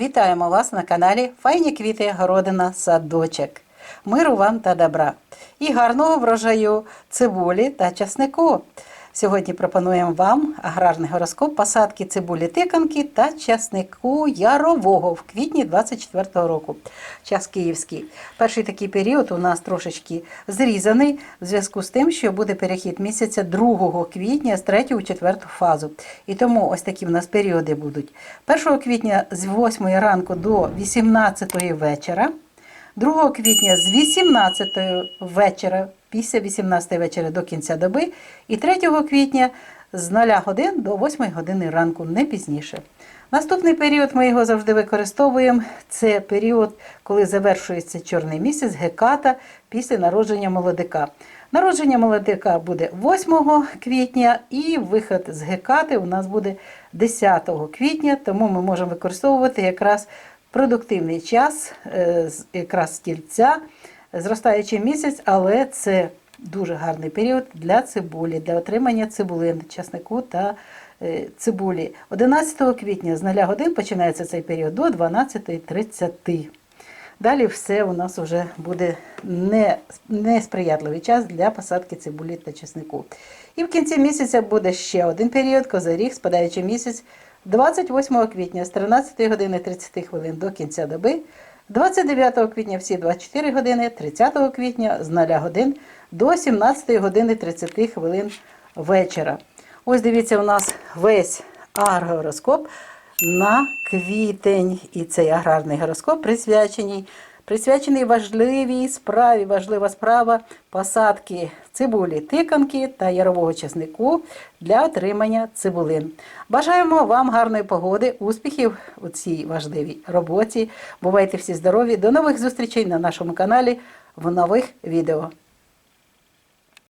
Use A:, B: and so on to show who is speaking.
A: Вітаємо вас на каналі Файні квіти, городина, садочок. Миру вам та добра. І гарного врожаю цибулі та часнику. Сьогодні пропонуємо вам аграрний гороскоп посадки цибулі тиканки та часнику ярового в квітні 24 року. Час київський. Перший такий період у нас трошечки зрізаний в зв'язку з тим, що буде перехід місяця 2 квітня з 3 у 4 фазу. І тому ось такі в нас періоди будуть. 1 квітня з 8 ранку до 18 вечора. 2 квітня з 18 вечора, після 18 вечора до кінця доби, і 3 квітня з 0 годин до 8 години ранку, не пізніше. Наступний період ми його завжди використовуємо. Це період, коли завершується чорний місяць, геката після народження молодика. Народження молодика буде 8 квітня, і виход з гекати у нас буде 10 квітня, тому ми можемо використовувати якраз продуктивний час, е, якраз стільця, зростаючий місяць, але це дуже гарний період для цибулі, для отримання цибулин, часнику та е, цибулі. 11 квітня з 0 годин починається цей період до 12.30. Далі все у нас вже буде не, несприятливий час для посадки цибулі та чеснику. І в кінці місяця буде ще один період, козиріг, спадаючий місяць, 28 квітня з 13 години 30 хвилин до кінця доби, 29 квітня всі 24 години, 30 квітня з 0 годин до 17 години 30 хвилин вечора. Ось дивіться, у нас весь агрогороскоп на квітень. І цей аграрний гороскоп присвячений, присвячений важливій справі, важлива справа посадки цибулі, тиканки та ярового чеснику для отримання цибулин. Бажаємо вам гарної погоди, успіхів у цій важливій роботі. Бувайте всі здорові! До нових зустрічей на нашому каналі в нових відео.